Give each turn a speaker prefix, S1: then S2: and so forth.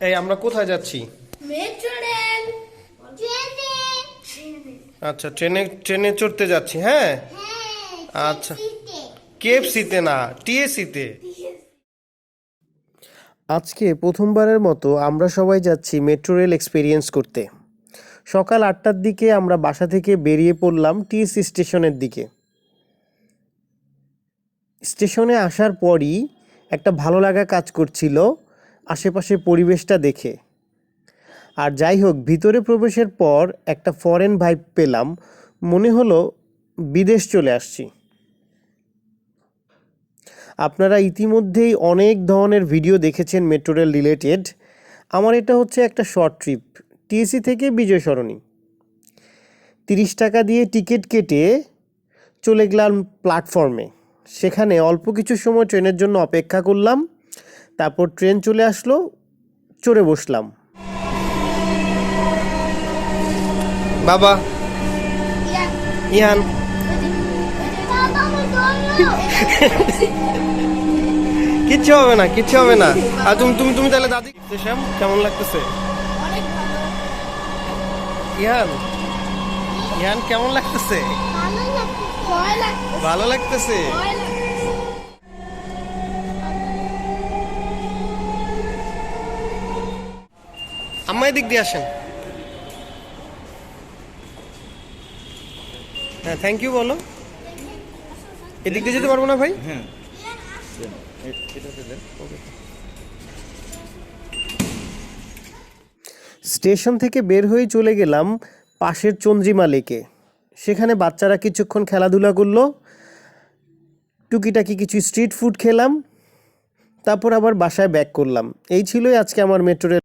S1: এই আমরা কোথায় যাচ্ছি?
S2: মেট্রো রেল ট্রেনে
S1: আচ্ছা ট্রেনে ট্রেনে চড়তে যাচ্ছি হ্যাঁ? আচ্ছা। কেএফসিতে না টিএসসিতে আজকে প্রথমবারের মতো আমরা সবাই যাচ্ছি মেট্রো রেল এক্সপিরিয়েন্স করতে। সকাল আটটার দিকে আমরা বাসা থেকে বেরিয়ে পড়লাম টিএসসি স্টেশনের দিকে। স্টেশনে আসার পরই একটা ভালো লাগা কাজ করছিল। আশেপাশের পরিবেশটা দেখে। আর যাই হোক, ভিতরে প্রবেশের পর একটা ফরেন ভাইব পেলাম। মনে হলো বিদেশ চলে আসছি। আপনারা ইতিমধ্যেই অনেক ধরনের ভিডিও দেখেছেন মেট্রো রেল রিলেটেড আমার এটা হচ্ছে একটা শর্ট ট্রিপ টিএসসি থেকে বিজয় সরণি। তিরিশ টাকা দিয়ে টিকিট কেটে চলে গেলাম প্ল্যাটফর্মে সেখানে অল্প কিছু সময় ট্রেনের জন্য অপেক্ষা করলাম। তারপর ট্রেন চলে আসলো চড়ে বসলাম। বাবা। ইহান
S2: বাবা
S1: কিচ্ছু হবে না কিচ্ছু হবে না। আর তুমি তুমি তুমি তাহলে দাদি শ্যাম কেমন লাগতেছে? ইহান ইহান কেমন লাগতেছে?
S2: ভালো লাগছে
S1: ভালো লাগতেছে। আম্মা এদিক দিয়ে আসেন। হ্যাঁ থ্যাংক ইউ বলো। এদিক দিয়ে যেতে পারব না ভাই? স্টেশন থেকে বের হয়ে চলে গেলাম পাশের চন্দ্রিমা লেকে সেখানে বাচ্চারা কিছুক্ষণ খেলাধুলা করল। টুকিটাকি কিছু স্ট্রিট ফুড খেলাম। তারপর আবার বাসায় ব্যাক করলাম। এই ছিলই আজকে আমার মেট্রো